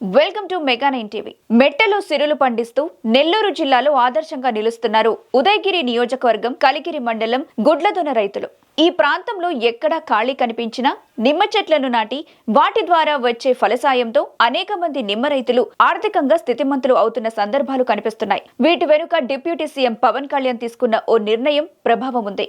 Welcome to mega nine TV. మెట్టలో సిరులు పండిస్తూ నెల్లూరు జిల్లాలో ఆదర్శంగా నిలుస్తున్నారు ఉదయగిరి నియోజకవర్గం కలిగిరి మండలం గుడ్లదొన రైతులు. ఈ ప్రాంతంలో ఎక్కడా ఖాళీ కనిపించినా నిమ్మ చెట్లను నాటి వాటి ద్వారా వచ్చే ఫలసాయంతో అనేక మంది నిమ్మ రైతులు ఆర్థికంగా స్థితిమంతులు అవుతున్న సందర్భాలు కనిపిస్తున్నాయి. వీటి వెనుక డిప్యూటీ సీఎం పవన్ కళ్యాణ్ తీసుకున్న ఓ నిర్ణయం ప్రభావం ఉంది.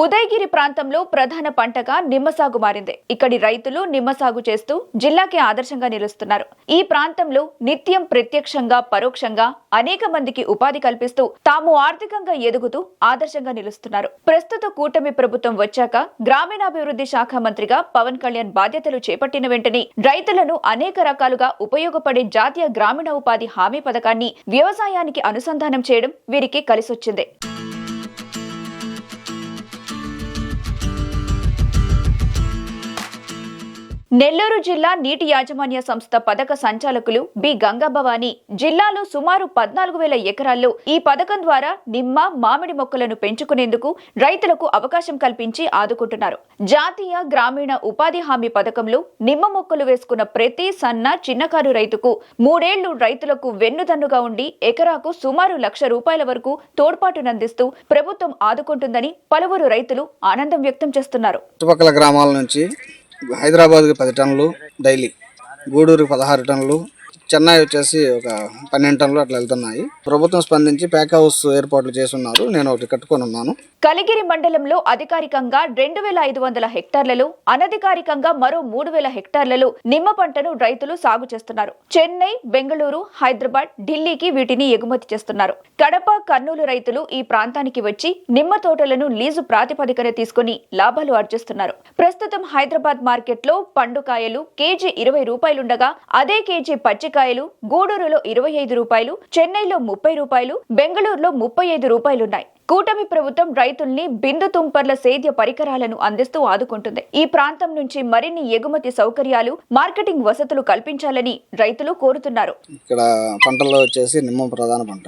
ఉదయగిరి ప్రాంతంలో ప్రధాన పంటగా నిమ్మ సాగు మారింది. ఇక్కడి రైతులు నిమ్మ సాగు చేస్తూ జిల్లాకి ఆదర్శంగా నిలుస్తున్నారు. ఈ ప్రాంతంలో నిత్యం ప్రత్యక్షంగా పరోక్షంగా అనేక మందికి ఉపాధి కల్పిస్తూ తాము ఆర్థికంగా ఎదుగుతూ ఆదర్శంగా నిలుస్తున్నారు. ప్రస్తుత కూటమి ప్రభుత్వం వచ్చాక గ్రామీణాభివృద్ధి శాఖ మంత్రిగా పవన్ కళ్యాణ్ బాధ్యతలు చేపట్టిన వెంటనే రైతులను అనేక రకాలుగా ఉపయోగపడే జాతీయ గ్రామీణ ఉపాధి హామీ పథకాన్ని వ్యవసాయానికి అనుసంధానం చేయడం వీరికి కలిసొచ్చింది. నెల్లూరు జిల్లా నీటి యాజమాన్య సంస్థ పథక సంచాలకులు బి. గంగాభవాని జిల్లాలో సుమారు పద్నాలుగు వేల ఎకరాల్లో ఈ పథకం ద్వారా నిమ్మ మామిడి మొక్కలను పెంచుకునేందుకు రైతులకు అవకాశం కల్పించి ఆదుకుంటున్నారు. జాతీయ గ్రామీణ ఉపాధి హామీ పథకంలో నిమ్మ మొక్కలు వేసుకున్న ప్రతి సన్న చిన్నకారు రైతుకు మూడేళ్ళు రైతులకు వెన్నుదన్నుగా ఉండి ఎకరాకు సుమారు లక్ష రూపాయల వరకు తోడ్పాటునందిస్తూ ప్రభుత్వం ఆదుకుంటుందని పలువురు రైతులు ఆనందం వ్యక్తం చేస్తున్నారు. చుట్టుపక్కల గ్రామాల నుంచి హైదరాబాద్కి పది టన్నులు డైలీ గూడూరుకి పదహారు టన్నులు చెన్నై వచ్చేసి ఒక పన్నెండు టన్నులు అట్లా వెళ్తున్నాయి. ప్రభుత్వం స్పందించి ప్యాక్ హౌస్ ఏర్పాట్లు చేస్తున్నారు. నేను ఒకటి కట్టుకొని ఉన్నాను. కలిగిరి మండలంలో అధికారికంగా రెండు వేల ఐదు వందల హెక్టార్లలో అనధికారికంగా మరో మూడు వేల హెక్టార్లలో నిమ్మ పంటను రైతులు సాగు చేస్తున్నారు. చెన్నై బెంగళూరు హైదరాబాద్ ఢిల్లీకి వీటిని ఎగుమతి చేస్తున్నారు. కడప కర్నూలు రైతులు ఈ ప్రాంతానికి వచ్చి నిమ్మ తోటలను లీజు ప్రాతిపదికన తీసుకుని లాభాలు ఆర్జిస్తున్నారు. ప్రస్తుతం హైదరాబాద్ మార్కెట్లో పండుకాయలు కేజీ ఇరవై రూపాయలుండగా అదే కేజీ రూపాయలు గూడూరులో ఇరవై ఐదు రూపాయలు చెన్నైలో ముప్పై రూపాయలు బెంగళూరులో ముప్పై ఐదు రూపాయలున్నాయి. కూటమి ప్రభుత్వం రైతుల్ని బిందు తుంపర్ల సేద్య పరికరాలను అందిస్తూ ఆదుకుంటుంది. ఈ ప్రాంతం నుంచి మరిన్ని ఎగుమతి సౌకర్యాలు మార్కెటింగ్ వసతులు కల్పించాలని రైతులు కోరుతున్నారు. ఇక్కడ పంటల్లో వచ్చేసి నిమ్మ ప్రధాన పంట.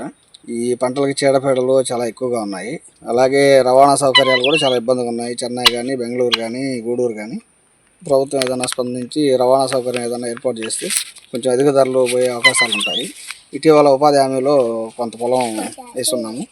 ఈ పంటలకి చీడపీడలు చాలా ఎక్కువగా ఉన్నాయి. అలాగే రవాణా సౌకర్యాలు కూడా చాలా ఇబ్బందిగా ఉన్నాయి. చెన్నై కానీ బెంగళూరు కానీ గూడూరు కానీ ప్రభుత్వం ఏదైనా స్పందించి రవాణా సౌకర్యం ఏదైనా ఏర్పాటు చేస్తే కొంచెం అధిక ధరలు పోయే అవకాశాలు ఉంటాయి ఇటీవల ఉపాధి హామీలో కొంత పొలం వేస్తున్నాము.